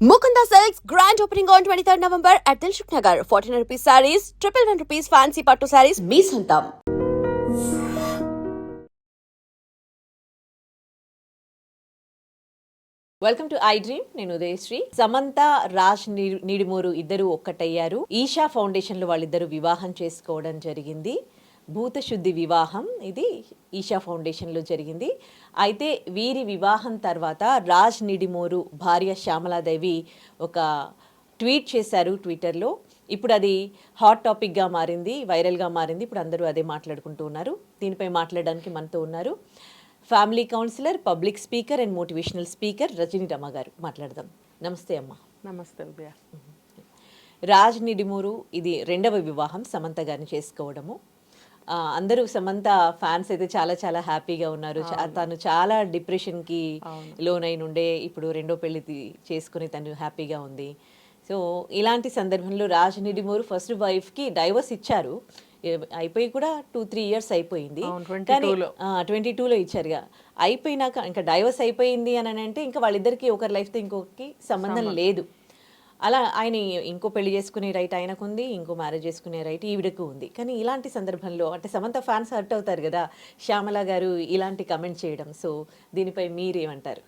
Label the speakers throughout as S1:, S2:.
S1: Mukunda Silks grand opening on 23rd November at Dilshuk Nagar. 1400 rupees sarees, triple one rupees fancy patto sarees, me santam.
S2: Welcome to I dream నేను ఉదయశ్రీ సమంత రాజ్ ని- నిడిమూరు ఇద్దరు ఒక్కటయ్యారు ఈషా ఫౌండేషన్లో వాళ్ళిద్దరు వివాహం చేసుకోవడం జరిగింది భూత శుద్ధి వివాహం ఇది ఈషా ఫౌండేషన్లో జరిగింది. అయితే వీరి వివాహం తర్వాత రాజ్ నిడిమూరు భార్య శ్యామలాదేవి ఒక ట్వీట్ చేశారు ట్విట్టర్లో. ఇప్పుడు అది హాట్ టాపిక్గా మారింది వైరల్గా మారింది. ఇప్పుడు అందరూ అదే మాట్లాడుకుంటూ ఉన్నారు. దీనిపై మాట్లాడడానికి మనతో ఉన్నారు family counsellor public speaker and motivational speaker Rajani Rama garu. మాట్లాడదాం. నమస్తే అమ్మ.
S3: నమస్తే
S2: రాజ్ నిడిమూరు ఇది రెండవ వివాహం సమంత గారిని చేసుకోవడము. అందరూ సమంత ఫ్యాన్స్ అయితే చాలా చాలా హ్యాపీగా ఉన్నారు. తను చాలా డిప్రెషన్కి లోనైన ఉండే ఇప్పుడు రెండో పెళ్ళి చేసుకుని తను హ్యాపీగా ఉంది. సో ఇలాంటి సందర్భంలో రాజ్ నిడిమూరు ఫస్ట్ వైఫ్కి డైవర్స్ ఇచ్చారు. అయిపోయి కూడా టూ త్రీ ఇయర్స్ అయిపోయింది.
S3: అవును, 22 లో.
S2: ట్వంటీ టూలో ఇచ్చారుగా. అయిపోయినాక ఇంకా డైవర్స్ అయిపోయింది అని అంటే ఇంకా వాళ్ళిద్దరికి ఒకరి లైఫ్తో ఇంకొకరికి సంబంధం. లేదు. అలా ఆయన ఇంకో పెళ్ళి చేసుకునే రైట్ ఆయనకు ఉంది ఇంకో మ్యారేజ్ చేసుకునే రైట్ ఈవిడకు ఉంది. కానీ ఇలాంటి సందర్భంలో అంటే సమంత ఫ్యాన్స్ హర్ట్ అవుతారు కదా శ్యామల గారు ఇలాంటి కమెంట్ చేయడం. సో దీనిపై మీరేమంటారు?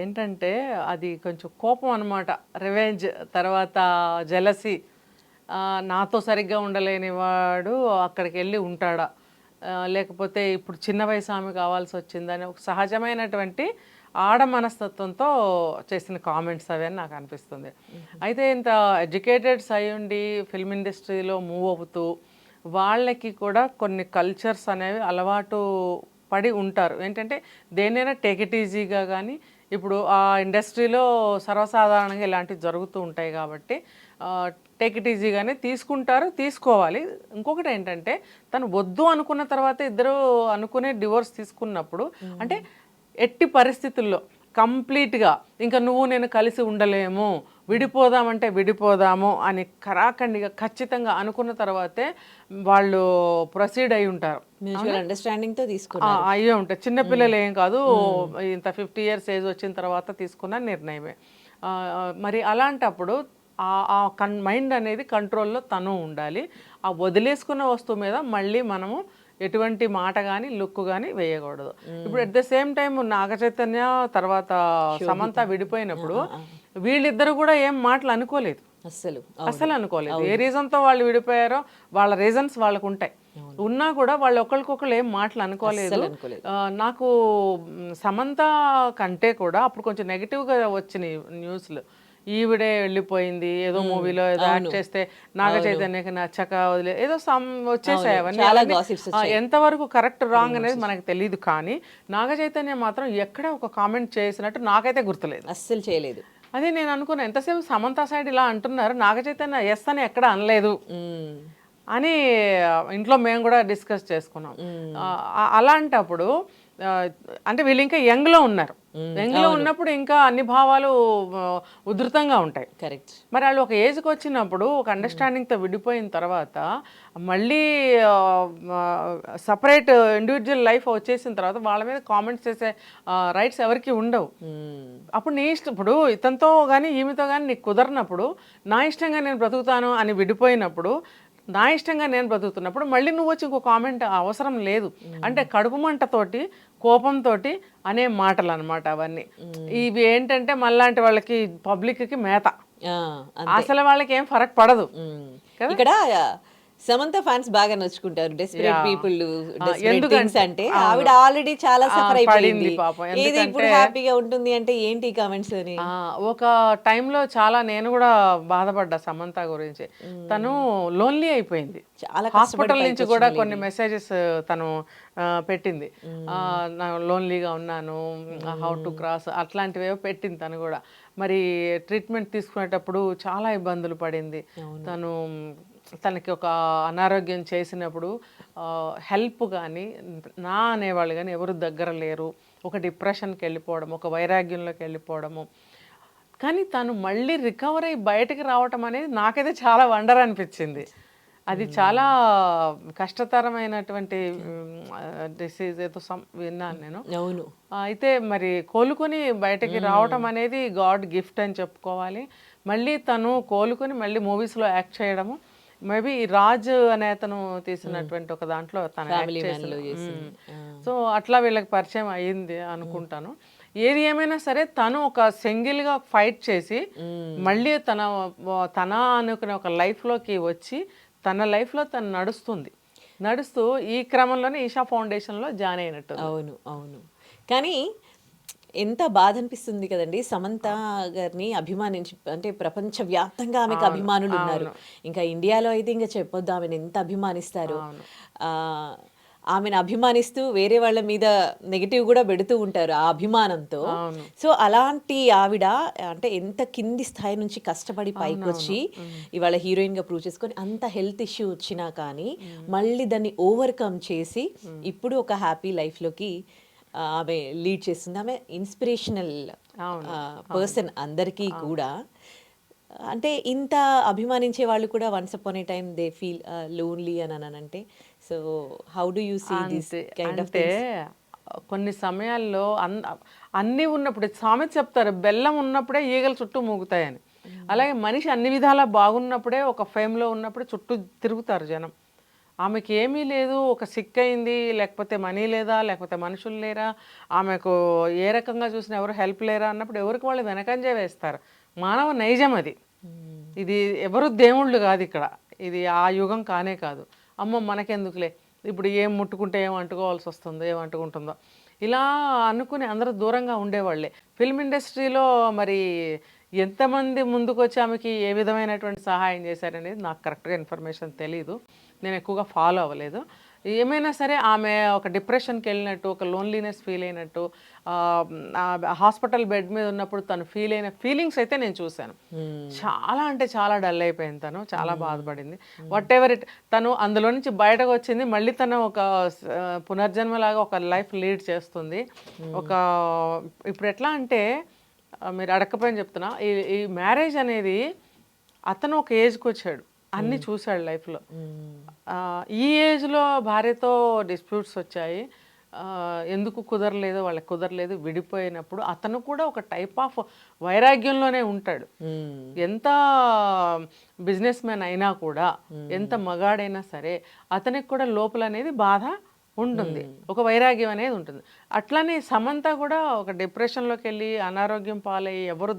S3: ఏంటంటే అది కొంచెం కోపం అనమాట రివెంజ్ తర్వాత జలసి. నాతో సరిగ్గా ఉండలేని వాడు అక్కడికి వెళ్ళి ఉంటాడా లేకపోతే ఇప్పుడు చిన్న వయసు ఆమె కావాల్సి వచ్చిందని ఒక సహజమైనటువంటి ఆడ మనస్తత్వంతో చేసిన కామెంట్స్ అవి అని నాకు అనిపిస్తుంది. అయితే ఇంత ఎడ్యుకేటెడ్స్ అయి ఉండి ఫిల్మ్ ఇండస్ట్రీలో మూవ్ అవుతూ వాళ్ళకి కూడా కొన్ని కల్చర్స్ అనేవి అలవాటు పడి ఉంటారు. ఏంటంటే దేన్నైనా టేక్ ఇట్ ఈజీగా కానీ ఇప్పుడు ఆ ఇండస్ట్రీలో సర్వసాధారణంగా ఇలాంటివి జరుగుతూ ఉంటాయి కాబట్టి టేక్ ఇట్ ఈజీగానే తీసుకుంటారు తీసుకోవాలి. ఇంకొకటి ఏంటంటే తను వద్దు అనుకున్న తర్వాత ఇద్దరు అనుకునే డివోర్స్ తీసుకున్నప్పుడు అంటే ఎట్టి పరిస్థితుల్లో కంప్లీట్గా ఇంకా నువ్వు నేను కలిసి ఉండలేము విడిపోదామంటే విడిపోదాము అని కరాఖండిగా ఖచ్చితంగా అనుకున్న తర్వాతే వాళ్ళు ప్రొసీడ్ అయి ఉంటారు.
S2: మ్యూచువల్ అండర్స్టాండింగ్తో
S3: ఆ,
S2: తీసుకున్నారు
S3: అయ్యే ఉంటాయి చిన్నపిల్లలు ఏం కాదు ఇంత ఫిఫ్టీ ఇయర్స్ ఏజ్ వచ్చిన తర్వాత తీసుకున్న నిర్ణయమే. మరి అలాంటప్పుడు ఆ కన్ మైండ్ అనేది కంట్రోల్లో తను ఉండాలి. ఆ వదిలేసుకున్న వస్తువు మీద మళ్ళీ మనము ఎటువంటి మాట కానీ లుక్ కానీ వేయకూడదు. ఇప్పుడు at the same time Naga Chaitanya తర్వాత సమంత విడిపోయినప్పుడు వీళ్ళిద్దరు కూడా ఏం మాటలు అనుకోలేదు.
S2: అస్సలు.
S3: అసలు అనుకోలేదు. ఏ రీజన్తో వాళ్ళు విడిపోయారో వాళ్ళ రీజన్స్ వాళ్ళకు ఉంటాయి ఉన్నా కూడా వాళ్ళు ఒకరికొకరు ఏం మాటలు అనుకోలేదు. నాకు సమంత కంటే కూడా అప్పుడు కొంచెం నెగిటివ్గా వచ్చినాయి న్యూస్లు. ఈవిడే వెళ్ళిపోయింది. ఏదో మూవీలో ఏదో యాక్ట్ చేస్తే నాగ చైతన్యకి నచ్చక వదిలే ఏదో సమ్ వచ్చేసాయి అవన్నీ. ఎంతవరకు కరెక్ట్ రాంగ్ అనేది మనకు తెలియదు కానీ నాగ చైతన్య మాత్రం ఎక్కడ ఒక కామెంట్ చేసినట్టు నాకైతే గుర్తులేదు.
S2: అస్సలు చేయలేదు.
S3: అదే నేను అనుకున్నా ఎంతసేపు సమంత సైడ్ ఇలా అంటున్నారు నాగ చైతన్య ఎస్ అని ఎక్కడ అనలేదు. అని ఇంట్లో మేము కూడా డిస్కస్ చేసుకున్నాం. అలాంటప్పుడు అంటే వీళ్ళు ఇంకా యంగ్లో ఉన్నారు. యంగ్లో ఉన్నప్పుడు ఇంకా అన్ని భావాలు ఉధృతంగా ఉంటాయి.
S2: కరెక్ట్.
S3: మరి వాళ్ళు ఒక ఏజ్కి వచ్చినప్పుడు ఒక అండర్స్టాండింగ్తో విడిపోయిన తర్వాత మళ్ళీ సపరేట్ ఇండివిజువల్ లైఫ్ వచ్చేసిన తర్వాత వాళ్ళ మీద కామెంట్స్ చేసే రైట్స్ ఎవరికి ఉండవు. అప్పుడు నీ ఇష్టం ఇప్పుడు ఇతనితో కానీ ఈమెతో కానీ నీకు కుదరనప్పుడు నా ఇష్టంగా నేను బ్రతుకుతాను అని విడిపోయినప్పుడు నా ఇష్టంగా నేను బ్రతుకుతున్నప్పుడు మళ్ళీ నువ్వు వచ్చి ఇంకో కామెంట్ అవసరం లేదు. అంటే కడుపు మంటతోటి కోపంతో అనే మాటలు అనమాట అవన్నీ ఇవి ఏంటంటే మళ్ళాంటి వాళ్ళకి పబ్లిక్కి మేత. అసలు వాళ్ళకి ఏం ఫరక్ పడదు.
S2: ఇక్కడ సమంత ఫ్యాన్స్ బాగా నచ్చుకుంటారు. డెస్పరేట్ పీపుల్
S3: ఎందుకంటే-
S2: అంటే ఆవిడ ఆల్రెడీ చాలా సఫర్ అయిపోయింది.
S3: పడింది పాపం.
S2: ఏది ఇప్పుడు హ్యాపీగా ఉంటుంది అంటే ఏంటి కామెంట్స్ అని
S3: ఆ, ఒక టైంలో చాలా నేను కూడా బాధపడ్డా సమంత గురించి. తను లోన్లీ అయిపోయింది.
S2: చాలా
S3: హాస్పిటల్ నుంచి కూడా కొన్ని మెసేజెస్ తను పెట్టింది. లోన్లీగా ఉన్నాను హౌ టు క్రాస్ అట్లాంటివి ఏవో పెట్టింది తను కూడా. మరి ట్రీట్మెంట్ తీసుకునేటప్పుడు చాలా ఇబ్బందులు పడింది. తను తనకి ఒక అనారోగ్యం చేసినప్పుడు హెల్ప్ కానీ నా అనేవాళ్ళు కానీ ఎవరు దగ్గర లేరు. ఒక డిప్రెషన్కి వెళ్ళిపోవడం ఒక వైరాగ్యంలోకి వెళ్ళిపోవడము. కానీ తను మళ్ళీ రికవర్ అయ్యి బయటకు రావటం అనేది నాకైతే చాలా వండర్ అనిపించింది. అది చాలా కష్టతరమైనటువంటి డిసీజ్ ఏదో సమ్ విన్నాను నేను.
S2: అవును.
S3: అయితే మరి కోలుకొని బయటకి రావటం అనేది గాడ్ గిఫ్ట్ అని చెప్పుకోవాలి. మళ్ళీ తను కోలుకొని మళ్ళీ మూవీస్లో యాక్ట్ చేయడము మేబీ రాజ్ అనే అతను తీసినటువంటి ఒక దాంట్లో తను. సో అట్లా వీళ్ళకి పరిచయం అయ్యింది అనుకుంటాను. ఏది ఏమైనా సరే తను ఒక సింగిల్గా ఫైట్ చేసి మళ్ళీ తన తన అనుకునే ఒక లైఫ్లోకి వచ్చి తన లైఫ్లో తను నడుస్తుంది. నడుస్తూ ఈ క్రమంలోనే ఈషా ఫౌండేషన్లో జాయిన్ అయినట్టు
S2: అవును అవును. కానీ ఎంత బాధ అనిపిస్తుంది కదండి? సమంత గారిని అభిమానించి అంటే ప్రపంచ వ్యాప్తంగా ఆమెకు అభిమానులు ఉన్నారు ఇంకా ఇండియాలో అయితే ఇంకా చెప్పొద్దు ఆమెను ఎంత అభిమానిస్తారు. ఆమెను అభిమానిస్తూ వేరే వాళ్ళ మీద నెగిటివ్ కూడా పెడుతూ ఉంటారు ఆ అభిమానంతో. సో అలాంటి ఆవిడ అంటే ఎంత కింది స్థాయి నుంచి కష్టపడి పైకి వచ్చి ఇవాళ హీరోయిన్గా ప్రూవ్ చేసుకొని అంత హెల్త్ ఇష్యూ వచ్చినా కానీ మళ్ళీ దాన్ని ఓవర్కమ్ చేసి ఇప్పుడు ఒక హ్యాపీ లైఫ్లోకి ఆ, ఆమె లీడ్ చేస్తుంది. ఆమె ఇన్స్పిరేషనల్ పర్సన్ అందరికీ కూడా. అంటే ఇంత అభిమానించే వాళ్ళు కూడా once upon a time they feel lonely అని అని అంటే so how do you see this. Kind of
S3: కొన్ని సమయాల్లో అన్ అన్నీ ఉన్నప్పుడు సామెత చెప్తారు బెల్లం ఉన్నప్పుడే ఈగలు చుట్టూ మూగుతాయని. అలాగే మనిషి అన్ని విధాలా బాగున్నప్పుడే ఒక ఫేమ్లో ఉన్నప్పుడే చుట్టూ తిరుగుతారు జనం. ఆమెకి ఏమీ లేదు ఒక సిక్ అయింది లేకపోతే మనీ లేదా లేకపోతే మనుషులు లేరా ఆమెకు ఏ రకంగా చూసినా ఎవరు హెల్ప్ లేరా అన్నప్పుడు ఎవరికి వాళ్ళు వెనకంజే వేస్తారు. మానవ నైజం అది. ఇది ఎవరు దేవుళ్ళు కాదు ఇక్కడ. ఇది ఆ యుగం కానే కాదు. అమ్మ మనకెందుకులే? ఇప్పుడు ఏం ముట్టుకుంటే ఏం అంటుకోవాల్సి వస్తుందో ఏం అంటుకుంటుందో? ఇలా అనుకుని అందరూ దూరంగా ఉండేవాళ్ళే. ఫిల్మ్ ఇండస్ట్రీలో మరి ఎంతమంది ముందుకు వచ్చి ఆమెకి ఏ విధమైనటువంటి సహాయం చేశారనేది నాకు కరెక్ట్గా ఇన్ఫర్మేషన్ తెలియదు నేను ఎక్కువగా ఫాలో అవ్వలేదు. ఏమైనా సరే ఆమె ఒక డిప్రెషన్కి వెళ్ళినట్టు ఒక లోన్లీనెస్ ఫీల్ అయినట్టు హాస్పిటల్ బెడ్ మీద ఉన్నప్పుడు తను ఫీల్ అయిన ఫీలింగ్స్ అయితే నేను చూశాను. చాలా అంటే చాలా డల్ అయిపోయింది తను చాలా బాధపడింది. వాట్ ఎవర్ ఇట్ తను అందులో నుంచి బయటకు వచ్చింది మళ్ళీ తను ఒక పునర్జన్మలాగా ఒక లైఫ్ లీడ్ చేస్తుంది. ఒక ఇప్పుడు ఎట్లా అంటే మీరు అడగకపోయిన చెప్తున్నా. ఈ ఈ మ్యారేజ్ అనేది అతను ఒక ఏజ్కి వచ్చాడు. అన్నీ చూశాడు లైఫ్లో. ఈ ఏజ్లో భార్యతో డిస్ప్యూట్స్ వచ్చాయి. ఎందుకు కుదరలేదు వాళ్ళకి కుదరలేదు విడిపోయినప్పుడు అతను కూడా ఒక టైప్ ఆఫ్ వైరాగ్యంలోనే ఉంటాడు. ఎంత బిజినెస్ మ్యాన్ అయినా కూడా ఎంత మగాడైనా సరే అతనికి కూడా లోపల అనేది బాధ ఉంటుంది. ఒక వైరాగ్యం అనేది ఉంటుంది. అట్లానే సమంత కూడా ఒక డిప్రెషన్లోకి వెళ్ళి అనారోగ్యం పాలయ్యి ఎవరు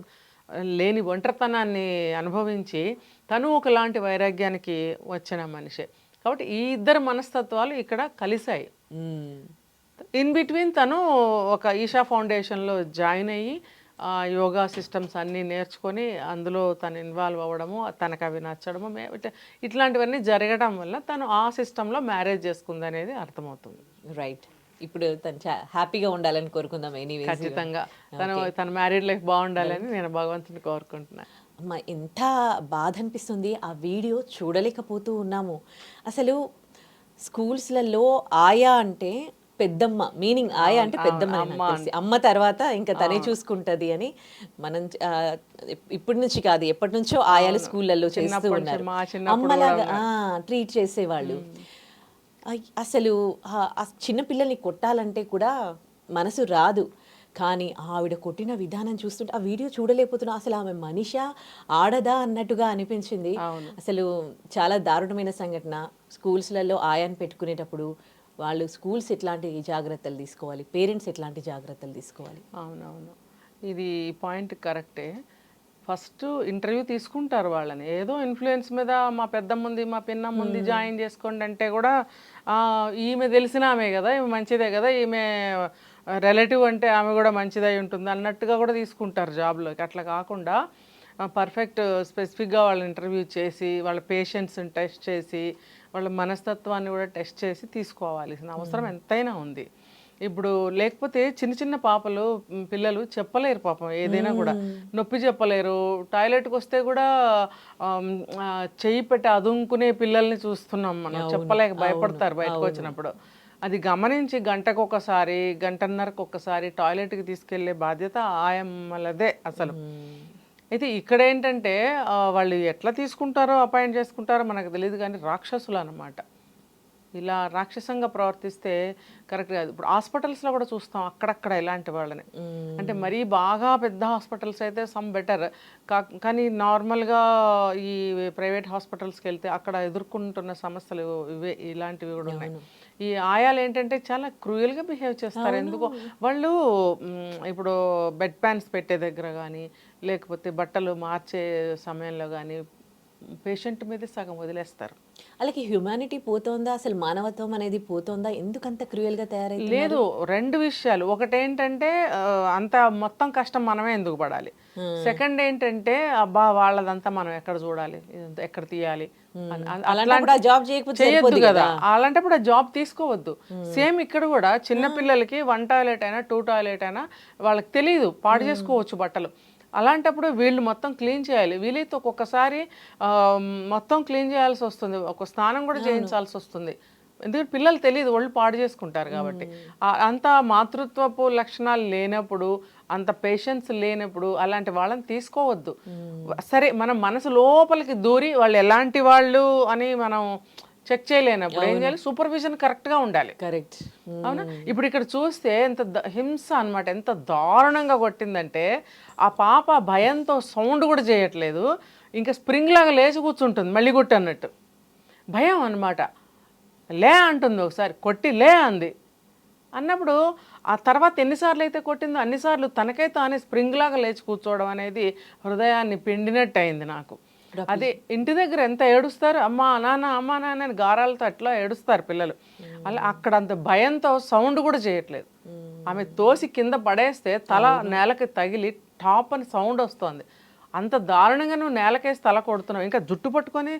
S3: లేని ఒంటరితనాన్ని అనుభవించి తను ఒకలాంటి వైరాగ్యానికి వచ్చిన మనిషే. కాబట్టి ఈ ఇద్దరు మనస్తత్వాలు ఇక్కడ కలిశాయి. ఇన్ బిట్వీన్ తను ఒక ఈషా ఫౌండేషన్లో జాయిన్ అయ్యి యోగా సిస్టమ్స్ అన్నీ నేర్చుకొని అందులో తను ఇన్వాల్వ్ అవ్వడము తనకు అవి నచ్చడము ఇట్లాంటివన్నీ జరగడం వల్ల తను ఆ సిస్టంలో మ్యారేజ్ చేసుకుంది అనేది అర్థమవుతుంది.
S2: రైట్. ఇప్పుడు తను హ్యాపీగా ఉండాలని కోరుకుందాం ఎనీవేస్.
S3: ఖచ్చితంగా. తను తన మ్యారీడ్ లైఫ్ బాగుండాలని నేను భగవంతుని కోరుకుంటున్నాను
S2: అమ్మ ఎంత బాధ అనిపిస్తుంది ఆ వీడియో చూడలేకపోతూ ఉన్నాము. అసలు స్కూల్స్లలో ఆయా అంటే పెద్దమ్మ మీనింగ్ ఆయా అంటే పెద్దమ్మ తెలిసి. అమ్మ తర్వాత ఇంకా తనే చూసుకుంటది అని మనం ఇప్పటి నుంచి కాదు ఎప్పటి నుంచో ఆయాలు స్కూళ్ళల్లో చేస్తూ ఉన్నారు. అమ్మలాగా ట్రీట్ చేసేవాళ్ళు. అసలు చిన్న పిల్లల్ని కొట్టాలంటే కూడా మనసు రాదు. కానీ ఆవిడ కొట్టిన విధానం చూస్తుంటే ఆ వీడియో చూడలేకపోతున్నా అసలు ఆమె మనిషా ఆడదా అన్నట్టుగా అనిపించింది. అసలు చాలా దారుణమైన సంఘటన. స్కూల్స్లలో ఆయాన్ని పెట్టుకునేటప్పుడు వాళ్ళు స్కూల్స్ ఎట్లాంటి జాగ్రత్తలు తీసుకోవాలి? పేరెంట్స్ ఎట్లాంటి జాగ్రత్తలు తీసుకోవాలి?
S3: అవునవును. ఇది పాయింట్ కరెక్టే. ఫస్ట్ ఇంటర్వ్యూ తీసుకుంటారు వాళ్ళని. ఏదో ఇన్ఫ్లుయెన్స్ మీద మా పెద్దమ్మ ఉంది మా పిన్నమ్మ ఉంది జాయిన్ చేసుకోండి అంటే కూడా ఈమె తెలిసిన ఆమె కదా ఈమె మంచిదే కదా ఈమె రిలేటివ్ అంటే ఆమె కూడా మంచిదై ఉంటుంది అన్నట్టుగా కూడా తీసుకుంటారు జాబ్లోకి. అట్లా కాకుండా పర్ఫెక్ట్ స్పెసిఫిక్గా వాళ్ళ ఇంటర్వ్యూ చేసి వాళ్ళ పేషెంట్స్ని టెస్ట్ చేసి వాళ్ళ మనస్తత్వాన్ని కూడా టెస్ట్ చేసి తీసుకోవాల్సిన అవసరం ఎంతైనా ఉంది. ఇప్పుడు లేకపోతే చిన్న చిన్న పాపలు పిల్లలు చెప్పలేరు పాపం ఏదైనా కూడా. నొప్పి చెప్పలేరు. టాయిలెట్కి వస్తే కూడా చెయ్యి పెట్టి అదుముకునే పిల్లల్ని చూస్తున్నాం మనం. చెప్పలేక భయపడతారు బయటకు వచ్చినప్పుడు అది గమనించి గంటకు ఒకసారి గంటన్నరకు ఒకసారి టాయిలెట్కి తీసుకెళ్ళే బాధ్యత ఆయమ్మలదే అసలు. అయితే ఇక్కడ ఏంటంటే వాళ్ళు ఎట్లా తీసుకుంటారో అపాయింట్ చేసుకుంటారో మనకు తెలియదు కానీ రాక్షసులు అన్నమాట. ఇలా రాక్షసంగా ప్రవర్తిస్తే కరెక్ట్ కాదు. ఇప్పుడు హాస్పిటల్స్లో కూడా చూస్తాం అక్కడక్కడ ఇలాంటి వాళ్ళని. అంటే మరీ బాగా పెద్ద హాస్పిటల్స్ అయితే సమ్ బెటర్. కానీ నార్మల్గా ఈ ప్రైవేట్ హాస్పిటల్స్కి వెళ్తే అక్కడ ఎదుర్కొంటున్న సమస్యలు ఇవే ఇలాంటివి కూడా ఉన్నాయి. ఈ ఆయాలు ఏంటంటే చాలా క్రూయల్గా బిహేవ్ చేస్తారు. ఎందుకో వాళ్ళు ఇప్పుడు బెడ్ ప్యాన్స్ పెట్టే దగ్గర కానీ లేకపోతే బట్టలు మార్చే సమయంలో కానీ పేషెంట్ మీద సగం వదిలేస్తారు.
S2: అలాగే హ్యుమానిటీ పోతోందా? అసలు మానవత్వం అనేది పోతోందా? ఎందుకంత క్రూయల్గా తయారైంది
S3: లేదు రెండు విషయాలు. ఒకటి ఏంటంటే ఆ, అంత మొత్తం కష్టం మనమే ఎందుకు పడాలి? సెకండ్ ఏంటంటే అబ్బా వాళ్ళదంతా మనం ఎక్కడ చూడాలి? ఎక్కడ తీయాలి?
S2: జాబ్ చేయకపోతే
S3: చేయొద్దు
S2: కదా.
S3: అలాంటప్పుడు ఆ జాబ్ తీసుకోవద్దు. సేమ్ ఇక్కడ కూడా చిన్న పిల్లలకి వన్ టాయిలెట్ అయినా టూ టాయిలెట్ అయినా వాళ్ళకి తెలియదు పాడు చేసుకోవచ్చు బట్టలు. అలాంటప్పుడు వీళ్ళు మొత్తం క్లీన్ చేయాలి. వీలైతే ఒక్కొక్కసారి మొత్తం క్లీన్ చేయాల్సి వస్తుంది. ఒక స్నానం కూడా చేయించాల్సి వస్తుంది. ఎందుకంటే పిల్లలు తెలియదు వాళ్ళు పాడు చేసుకుంటారు కాబట్టి. అంత మాతృత్వపు లక్షణాలు లేనప్పుడు అంత పేషెన్స్ లేనప్పుడు అలాంటి వాళ్ళని తీసుకోవద్దు. సరే మనం మనసు లోపలికి దూరి వాళ్ళు ఎలాంటి వాళ్ళు అని మనం చెక్ చేయలేనప్పుడు ఏం చేయాలి? సూపర్విజన్ కరెక్ట్గా ఉండాలి.
S2: కరెక్ట్
S3: అవునా? ఇప్పుడు ఇక్కడ చూస్తే ఎంత ద- హింస అన్నమాట ఎంత దారుణంగా కొట్టిందంటే ఆ పాప భయంతో సౌండ్ కూడా చేయట్లేదు. ఇంకా స్ప్రింగ్ లాగా లేచి కూర్చుంటుంది మళ్ళీ కొట్టి అన్నట్టు భయం అన్నమాట. లే అంటుంది ఒకసారి కొట్టి లే అంది. అన్నప్పుడు ఆ తర్వాత ఎన్నిసార్లు అయితే కొట్టిందో అన్నిసార్లు తనకై తానే స్ప్రింగ్ లాగా లేచి కూర్చోవడం అనేది హృదయాన్ని పిండినట్టు అయింది నాకు. అదే ఇంటి దగ్గర ఎంత ఏడుస్తారు? అమ్మా నాన్న అమ్మా నాన్న అని గారాలతో అట్లా ఏడుస్తారు పిల్లలు. అలా అక్కడ అంత భయంతో సౌండ్ కూడా చేయట్లేదు. ఆమె తోసి కింద పడేస్తే తల నేలకి తగిలి టాప్ అని సౌండ్ వస్తుంది. అంత దారుణంగా నువ్వు నేలకేసి తల కొడుతున్నావు. ఇంకా జుట్టు పట్టుకొని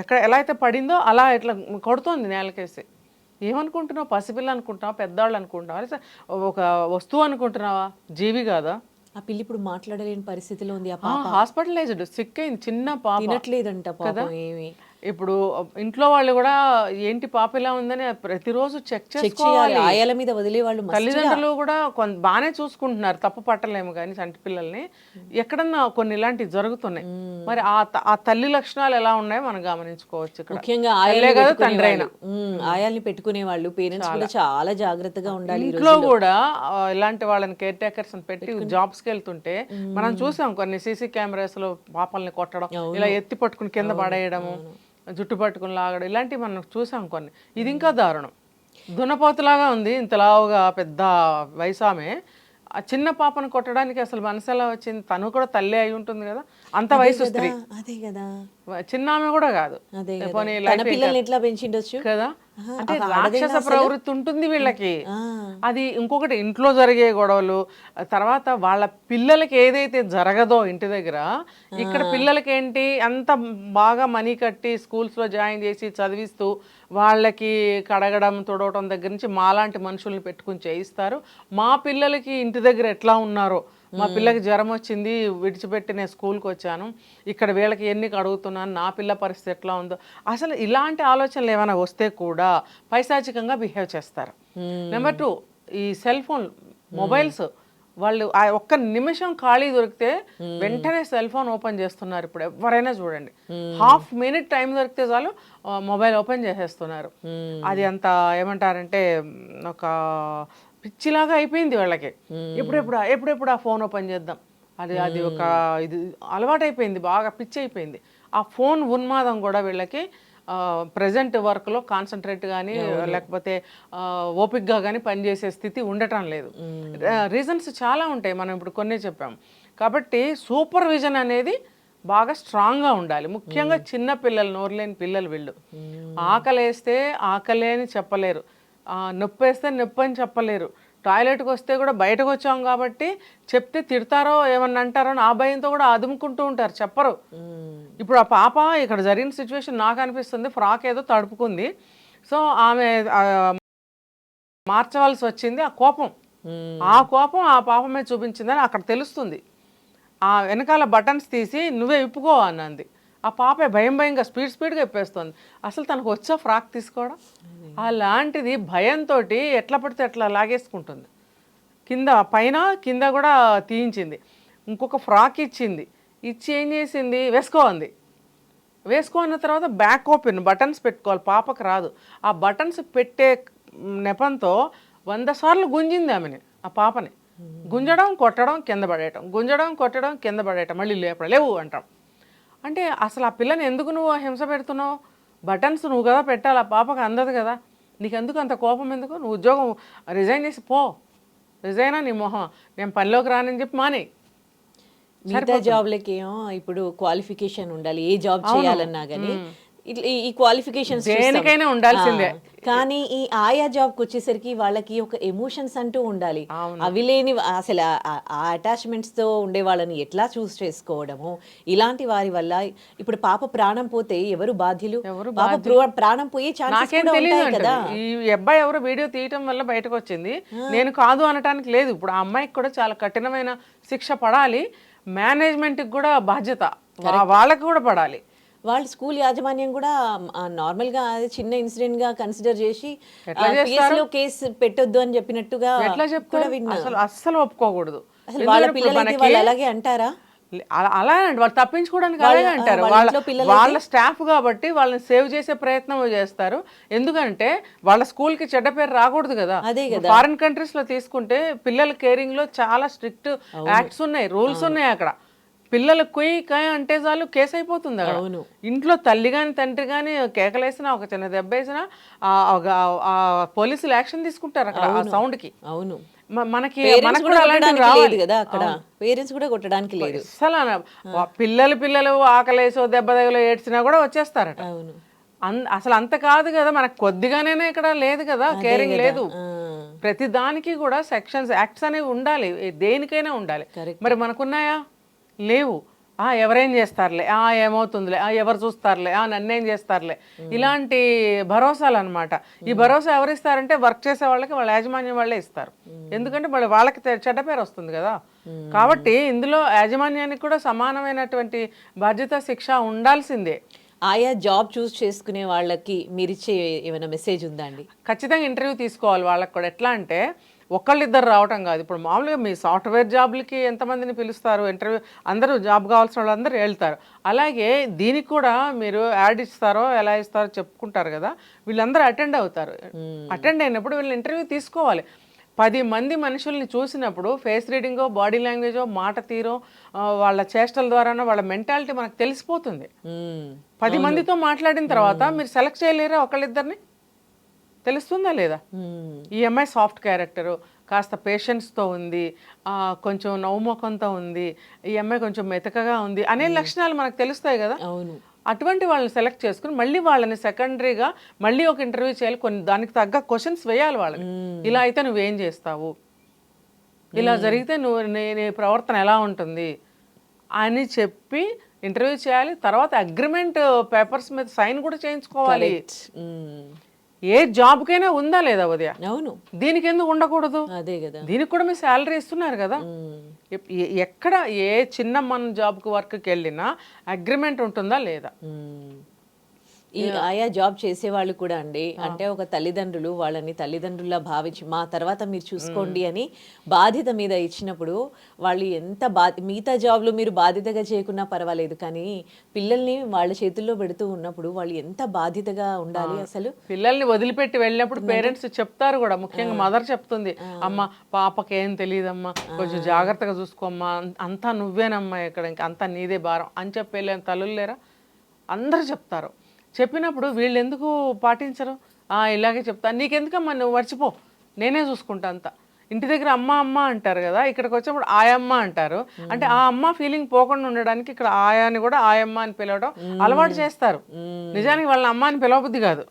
S3: ఎక్కడ ఎలా అయితే పడిందో అలా ఇట్లా కొడుతోంది నేలకేసి. ఏమనుకుంటున్నావు? పసిపిల్ల అనుకుంటున్నావా? పెద్దవాళ్ళు అనుకుంటున్నావా? ఒక వస్తువు అనుకుంటున్నావా? జీవి కాదా?
S2: ఆ పిల్లి ఇప్పుడు మాట్లాడలేని పరిస్థితిలో ఉంది ఆ పాప.
S3: హాస్పిటలైజ్డ్ సిక్ అయింది చిన్న పాప.
S2: తినట్లేదంట పాపం ఏమి.
S3: ఇప్పుడు ఇంట్లో వాళ్ళు కూడా ఏంటి పాప ఇలా ఉందని ప్రతిరోజు చెక్ చేసుకోవాలి.
S2: ఆయాల మీద వదిలే వాళ్ళు
S3: తల్లిదండ్రులు కూడా కొంత బాగానే చూసుకుంటున్నారు. తప్పు పట్టలేము కానీ చంటి పిల్లల్ని. ఎక్కడన్నా కొన్ని ఇలాంటివి జరుగుతున్నాయి. మరి ఆ ఆ తల్లి లక్షణాలు ఎలా ఉన్నాయో మనం గమనించుకోవచ్చు ఇక్కడ.
S2: ముఖ్యంగా ఆయాల్ని
S3: కదా
S2: పెట్టుకునే వాళ్ళు. ఉమ్, ఆయాల్ని పెట్టుకునే వాళ్ళు. పేరెంట్స్ కూడా చాలా జాగ్రత్తగా ఉండాలి
S3: ఇంట్లో కూడా ఇలాంటి వాళ్ళని కేర్ టేకర్స్ పెట్టి జాబ్స్కి వెళ్తుంటే మనం చూసాం కొన్ని సీసీ కెమెరాస్లో పాపల్ని కొట్టడం ఇలా ఎత్తి పట్టుకుని కింద పడేయడము. జుట్టు పట్టుకుని లాగడం ఇలాంటివి మనం చూసాం కొన్ని. ఇది ఇంకా దారుణం. దున్నపోతులాగా ఉంది ఇంతలావుగా పెద్ద వయసామె. ఆ చిన్న పాపను కొట్టడానికి అసలు మనసు ఎలా వచ్చింది? తను కూడా తల్లి అయి ఉంటుంది కదా అంత వయసు స్త్రీ.
S2: అదే కదా.
S3: చిన్న ఆమె కూడా కాదు. పోనీ
S2: పిల్లల్ని ఎట్లా పెంచిండొచ్చు?
S3: కదా. అంటే రాక్షస ప్రవృత్తి ఉంటుంది వీళ్ళకి. అది ఇంకొకటి ఇంట్లో జరిగే గొడవలు తర్వాత వాళ్ళ పిల్లలకి ఏదైతే జరగదో ఇంటి దగ్గర ఇక్కడ పిల్లలకి ఏంటి అంత బాగా మనీ కట్టి స్కూల్స్లో జాయిన్ చేసి చదివిస్తూ వాళ్ళకి కడగడం తుడవటం దగ్గర నుంచి మాలాంటి మనుషుల్ని పెట్టుకుని చేయిస్తారు. మా పిల్లలకి ఇంటి దగ్గర ఎట్లా ఉన్నారో మా పిల్లకి జ్వరం వచ్చింది విడిచిపెట్టి నేను స్కూల్కి వచ్చాను. ఇక్కడ వీళ్ళకి ఎన్ని అడుగుతున్నాను నా పిల్ల పరిస్థితి ఎట్లా ఉందో. అసలు ఇలాంటి ఆలోచనలు ఏమైనా వస్తే కూడా పైశాచికంగా బిహేవ్ చేస్తారు. నెంబర్ టూ ఈ సెల్ ఫోన్ మొబైల్స్ వాళ్ళు ఆ ఒక్క నిమిషం ఖాళీ దొరికితే వెంటనే సెల్ ఫోన్ ఓపెన్ చేస్తున్నారు ఇప్పుడు ఎవరైనా చూడండి. హాఫ్ మినిట్ టైం దొరికితే చాలు మొబైల్ ఓపెన్ చేసేస్తున్నారు. అది అంత ఏమంటారంటే ఒక పిచ్చిలాగా అయిపోయింది వాళ్ళకి. ఎప్పుడెప్పుడు ఎప్పుడెప్పుడు ఆ ఫోన్ ఓపెన్ చేద్దాం? అది అది ఒక ఇది అలవాటైపోయింది బాగా పిచ్చి అయిపోయింది ఆ ఫోన్ ఉన్మాదం కూడా వీళ్ళకి ప్రజెంట్ వర్క్లో కాన్సన్ట్రేట్ కానీ లేకపోతే ఓపిక్గా కానీ పనిచేసే స్థితి ఉండటం లేదు. రీజన్స్ చాలా ఉంటాయి మనం ఇప్పుడు కొన్ని చెప్పాం. కాబట్టి సూపర్విజన్ అనేది బాగా స్ట్రాంగ్గా ఉండాలి. ముఖ్యంగా చిన్న పిల్లలు నోరులేని పిల్లలు వీళ్ళు. ఆకలేస్తే ఆకలే అని చెప్పలేరు. నొప్పి వేస్తే నొప్పి అని చెప్పలేరు. టాయిలెట్కి వస్తే కూడా బయటకు వచ్చాం కాబట్టి చెప్తే తిడతారో ఏమన్నా అంటారో అని ఆ భయంతో కూడా అదుముకుంటూ ఉంటారు చెప్పరు. ఇప్పుడు ఆ పాప ఇక్కడ జరిగిన సిచ్యువేషన్ నాకు అనిపిస్తుంది ఫ్రాక్ ఏదో తడుపుకుంది. సో ఆమె మార్చవలసి వచ్చింది ఆ కోపం. ఆ కోపం ఆ పాప మీద చూపించిందని అక్కడ తెలుస్తుంది. ఆ వెనకాల బటన్స్ తీసి నువ్వే విప్పుకో అన్నది. ఆ పాప భయం భయంగా స్పీడ్ స్పీడ్గా ఇప్పేస్తుంది అసలు తనకు వచ్చా ఫ్రాక్ తీసుకోవడం? అలాంటిది భయంతో ఎట్లా పడితే ఎట్లా లాగేసుకుంటుంది. కింద పైన కింద కూడా తీయించింది. ఇంకొక ఫ్రాక్ ఇచ్చింది. ఇచ్చి ఏం చేసింది? వేసుకో వేసుకున్న తర్వాత బ్యాక్ ఓపెన్ బటన్స్ పెట్టుకోవాలి. పాపకు రాదు. ఆ బటన్స్ పెట్టే నెపంతో వంద సార్లు గుంజింది ఆమెని ఆ పాపని. గుంజడం కొట్టడం కింద పడేయటం. గుంజడం కొట్టడం కింద పడేయటం. మళ్ళీ లేపడం. లేవు అంటాం. అంటే అసలు ఆ పిల్లని ఎందుకు నువ్వు హింస పెడుతున్నావు? బటన్స్ నువ్వు కదా పెట్టాలి ఆ పాపకు అందదు కదా. నీకు ఎందుకు అంత కోపం ఎందుకు? నువ్వు ఉద్యోగం రిజైన్ చేసి పో. రిజైనా నీ మొహం. నేను పనిలోకి రానని చెప్పి మానే.
S2: మిగతా జాబ్లకి ఇప్పుడు క్వాలిఫికేషన్ ఉండాలి. ఏ జాబ్ చేయాలన్నా ఇట్లా ఈ- ఈ క్వాలిఫికేషన్స్
S3: దేనికైనా ఉండాల్సిందే.
S2: కానీ ఈ ఆయా జాబ్కి వచ్చేసరికి వాళ్ళకి ఒక ఎమోషన్స్ అంటూ ఉండాలి. అవి లేని అసలు ఆ- అటాచ్మెంట్స్తో ఉండే వాళ్ళని ఎట్లా చూస్ చేసుకోవడము? ఇలాంటి వారి వల్ల ఇప్పుడు పాప ప్రాణం పోతే ఎవరు బాధ్యులు? పాప ప్ర- ప్రాణం పోయే ఛాన్సెస్ కదా.
S3: ఈ అబ్బాయి ఎవరో వీడియో తీయటం వల్ల బయటకు వచ్చింది నేను కాదు అనటానికి లేదు. ఇప్పుడు ఆ అమ్మాయికి కూడా చాలా కఠినమైన శిక్ష పడాలి. మేనేజ్మెంట్కి కూడా బాధ్యత. వాళ్ళకి కూడా పడాలి.
S2: వాళ్ళు స్కూల్ యాజమాన్యం కూడా నార్మల్గా అది చిన్న ఇన్సిడెంట్గా కన్సిడర్ చేసి కేసు పెట్టొద్దు అని చెప్పినట్టుగా కూడా విన్నా.
S3: అసలు అస్సలు ఒప్పుకోకూడదు.
S2: వాళ్ళ పిల్లలకి వాళ్ళు అలాగే అంటారా?
S3: అలా అండి వాళ్ళు తప్పించుకోవడానికి అలాగే అంటారు.
S2: వాళ్ళ
S3: వాళ్ళ స్టాఫ్ కాబట్టి వాళ్ళని సేవ్ చేసే ప్రయత్నం చేస్తారు. ఎందుకంటే వాళ్ళ స్కూల్కి చెడ్డ పేరు రాకూడదు కదా.
S2: అదే
S3: ఫారిన్ కంట్రీస్లో తీసుకుంటే పిల్లల కేరింగ్లో చాలా స్ట్రిక్ట్ యాక్ట్స్ ఉన్నాయి రూల్స్ ఉన్నాయి అక్కడ. పిల్లలు కుయ్ కాయ అంటే చాలు కేసు అయిపోతుంది
S2: అవును.
S3: ఇంట్లో తల్లి గాని తండ్రి గాని కేకలేసినా ఒక చిన్న దెబ్బ వేసినా ఆ ఒక- ఆ పోలీసులు యాక్షన్ తీసుకుంటారు అక్కడ ఆ సౌండ్కి
S2: అవును.
S3: మనకి మనకు
S2: కూడా
S3: అలాంటివి రావాలి.
S2: కదా అక్కడ. పేరెంట్స్ కూడా కొట్టడానికి లేదు.
S3: అసలు పిల్లలు పిల్లలు ఆకలేసో దెబ్బ తగలో ఏడ్చినా కూడా వచ్చేస్తారట.
S2: అవును.
S3: అసలు అంత కాదు కదా మనకు కొద్దిగానే ఇక్కడ లేదు కదా కేరింగ్ లేదు. ప్రతి దానికి కూడా సెక్షన్స్ యాక్ట్స్ అనేవి ఉండాలి. దేనికైనా ఉండాలి. మరి మనకున్నాయా? లేవు. ఆ ఎవరేం చేస్తారులే? ఆ ఏమవుతుందిలే? ఆ ఎవరు చూస్తారులే? ఆ నన్నేం చేస్తారులే? ఇలాంటి భరోసాలు అనమాట ఈ భరోసా ఎవరు ఇస్తారంటే వర్క్ చేసే వాళ్ళకి వాళ్ళ యాజమాన్యం వాళ్ళే ఇస్తారు. ఎందుకంటే వాళ్ళ వాళ్ళకి చెడ్డ పేరు వస్తుంది కదా. కాబట్టి ఇందులో యాజమాన్యానికి కూడా సమానమైనటువంటి బాధ్యత శిక్ష ఉండాల్సిందే.
S2: ఆయా జాబ్ చూస్ చేసుకునే వాళ్ళకి మీరిచ్చే ఏమైనా మెసేజ్ ఉందా అండి?
S3: ఖచ్చితంగా ఇంటర్వ్యూ తీసుకోవాలి వాళ్ళకి కూడా. ఎట్లా అంటే ఒకళ్ళిద్దరు రావటం కాదు. ఇప్పుడు మామూలుగా మీ సాఫ్ట్వేర్ జాబ్లకి ఎంతమందిని పిలుస్తారు? ఇంటర్వ్యూ అందరూ జాబ్ కావాల్సిన వాళ్ళందరూ వెళ్తారు అలాగే దీనికి కూడా మీరు యాడ్ ఇస్తారో ఎలా ఇస్తారో చెప్పుకుంటారు కదా వీళ్ళందరూ అటెండ్ అవుతారు. అటెండ్ అయినప్పుడు వీళ్ళని ఇంటర్వ్యూ తీసుకోవాలి. పది మంది మనుషుల్ని చూసినప్పుడు ఫేస్ రీడింగో బాడీ లాంగ్వేజో మాట తీరో వాళ్ళ చేష్టల ద్వారానో వాళ్ళ మెంటాలిటీ మనకు తెలిసిపోతుంది. పది మందితో మాట్లాడిన తర్వాత మీరు సెలెక్ట్ చేయలేరా ఒకళ్ళిద్దరిని? తెలుస్తుందా లేదా. ఈ అమ్మాయి సాఫ్ట్ క్యారెక్టరు కాస్త పేషెన్స్తో ఉంది కొంచెం నవ్వుముఖంతో ఉంది ఈ అమ్మాయి కొంచెం మెతకగా ఉంది అనే లక్షణాలు మనకు తెలుస్తాయి కదా?
S2: అవును.
S3: అటువంటి వాళ్ళని సెలెక్ట్ చేసుకుని మళ్ళీ వాళ్ళని సెకండరీగా మళ్ళీ ఒక ఇంటర్వ్యూ చేయాలి కొన్ని దానికి తగ్గ క్వశ్చన్స్ వేయాలి వాళ్ళని ఇలా అయితే నువ్వేం చేస్తావు? ఇలా జరిగితే నువ్వు నీ నీ ప్రవర్తన ఎలా ఉంటుంది? అని చెప్పి ఇంటర్వ్యూ చేయాలి తర్వాత అగ్రిమెంట్ పేపర్స్ మీద సైన్ కూడా చేయించుకోవాలి. ఏ జాబ్కైనా ఉందా లేదా ఉదయ?
S2: అవును.
S3: దీనికి ఎందుకు ఉండకూడదు?
S2: అదే కదా.
S3: దీనికి కూడా మీరు శాలరీ ఇస్తున్నారు కదా. ఎక్కడ ఏ చిన్న మన జాబ్కి వర్క్కి వెళ్ళినా అగ్రిమెంట్ ఉంటుందా లేదా.
S2: ఈ ఆయా జాబ్ చేసే వాళ్ళు కూడా అండి. అంటే ఒక తల్లిదండ్రులు వాళ్ళని తల్లిదండ్రులా భావించి మా తర్వాత మీరు చూసుకోండి అని బాధ్యత మీద ఇచ్చినప్పుడు వాళ్ళు ఎంత బా మిగతా జాబ్లు మీరు బాధ్యతగా చేయకున్నా పర్వాలేదు. కానీ పిల్లల్ని వాళ్ళ చేతుల్లో పెడుతూ ఉన్నప్పుడు వాళ్ళు ఎంత బాధ్యతగా ఉండాలి అసలు?
S3: పిల్లల్ని వదిలిపెట్టి వెళ్ళినప్పుడు పేరెంట్స్ చెప్తారు కూడా. ముఖ్యంగా మదర్ చెప్తుంది అమ్మ పాపకి ఏం తెలియదమ్మా కొంచెం జాగ్రత్తగా చూసుకోమ్మా అంతా నువ్వేనమ్మా ఇక్కడ ఇంకా అంతా నీదే భారం అని చెప్పి వెళ్ళిన తల్లులు లేరా? అందరూ చెప్తారు. చెప్పినప్పుడు వీళ్ళు ఎందుకు పాటించరు? ఆ ఇలాగే చెప్తా. నీకెందుకమ్మా నువ్వు మర్చిపో. నేనే చూసుకుంటా అంతా. ఇంటి దగ్గర అమ్మ అమ్మ అంటారు కదా ఇక్కడికి వచ్చినప్పుడు ఆయమ్మ అంటారు. అంటే ఆ అమ్మ ఫీలింగ్ పోకుండా ఉండడానికి ఇక్కడ ఆయాని కూడా ఆయమ్మ అని పిలవడం అలవాటు చేస్తారు. నిజానికి వాళ్ళ అమ్మ అని పిలవబుద్ధి కాదు.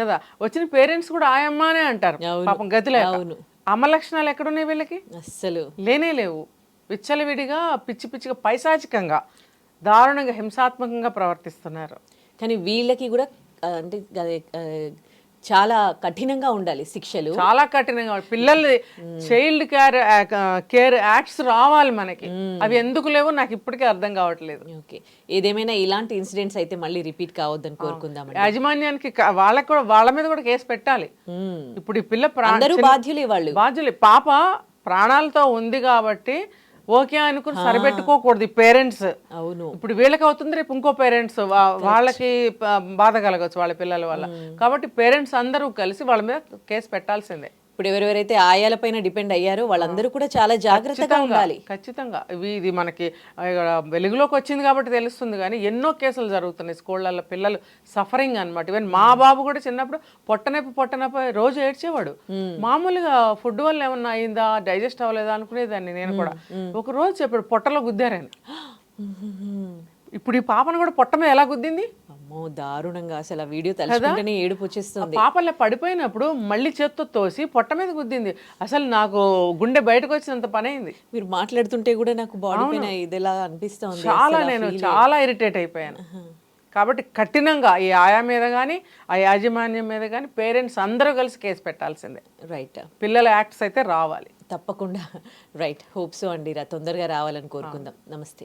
S3: కదా వచ్చిన పేరెంట్స్ కూడా ఆయమ్మనే అంటారు.
S2: అవును.
S3: పాపం గతి లేక.
S2: అవును.
S3: అమ్మ లక్షణాలు ఎక్కడున్నాయి వీళ్ళకి?
S2: అస్సలు.
S3: లేనే లేవు. విచ్చలవిడిగా పిచ్చి పిచ్చిగా పైశాచికంగా దారుణంగా హింసాత్మకంగా ప్రవర్తిస్తున్నారు.
S2: కానీ వీళ్ళకి కూడా అంటే చాలా కఠినంగా ఉండాలి శిక్షలు.
S3: చాలా కఠినంగా ఉంది. పిల్లల్ని చైల్డ్ కేర్ కేర్ యాక్ట్స్ రావాలి మనకి. అవి ఎందుకు లేవో నాకు ఇప్పటికీ అర్థం కావట్లేదు.
S2: ఓకే. ఏదేమైనా ఇలాంటి ఇన్సిడెంట్స్ అయితే మళ్ళీ రిపీట్ కావద్దని కోరుకుందామండి.
S3: యాజమాన్యానికి వాళ్ళకి కూడా వాళ్ళ మీద కూడా కేసు పెట్టాలి. ఇప్పుడు ఈ పిల్ల ప్రా-
S2: అందరూ
S3: చిన్న-
S2: బాధ్యులే వాళ్ళు.
S3: బాధ్యులే. పాప ప్రాణాలతో ఉంది కాబట్టి ఓకే అనుకుని సరిపెట్టుకోకూడదు పేరెంట్స్.
S2: అవును.
S3: ఇప్పుడు వీళ్ళకి అవుతుంది రేపు ఇంకో పేరెంట్స్ వాళ్ళకి బాధ కలగచ్చు వాళ్ళ పిల్లల వల్ల. కాబట్టి పేరెంట్స్ అందరూ కలిసి వాళ్ళ మీద కేసు పెట్టాల్సిందే.
S2: ఇప్పుడు ఎవరెవరైతే ఆయాలపైన డిపెండ్ అయ్యారో వాళ్ళందరూ కూడా చాలా జాగ్రత్తగా ఉండాలి.
S3: ఖచ్చితంగా. ఇవి ఇది మనకి వెలుగులోకి వచ్చింది కాబట్టి తెలుస్తుంది కానీ ఎన్నో కేసులు జరుగుతున్నాయి. స్కూళ్ళల్లో పిల్లలు సఫరింగ్ అన్నమాట. ఈవెన్ మా బాబు కూడా చిన్నప్పుడు పొట్టనొప్పి పొట్టనొప్పి రోజు ఏడ్చేవాడు. మామూలుగా ఫుడ్ వల్ల ఏమన్నా అయిందా? డైజెస్ట్ అవ్వలేదా? అనుకునేదాన్ని నేను కూడా. ఒక రోజు చెప్పాడు పొట్టలో గుద్దారని. ఇప్పుడు ఈ పాపను కూడా పొట్ట మీద ఎలా గుద్దింది?
S2: అమ్మో దారుణంగా. అసలు ఆ వీడియో తలుచుకుంటేనే ఏడుపు వచ్చేస్తుంది.
S3: పాపల్ని పడిపోయినప్పుడు మళ్ళీ చేత్తో తోసి పొట్ట మీద గుద్దింది. అసలు నాకు గుండె బయటకు వచ్చినంత పని అయింది
S2: మీరు మాట్లాడుతుంటే కూడా నాకు బాడీ పైన ఇదిలా అనిపిస్తుంది
S3: చాలా నేను చాలా ఇరిటేట్ అయిపోయాను. కాబట్టి కఠినంగా ఈ ఆయా మీద కానీ ఆ యాజమాన్యం మీద కానీ పేరెంట్స్ అందరూ కలిసి కేసు పెట్టాల్సిందే.
S2: రైట్
S3: పిల్లల యాక్ట్స్ అయితే రావాలి.
S2: తప్పకుండా. రైట్ హోప్స్ అండి. రా తొందరగా రావాలని కోరుకుందాం. నమస్తే.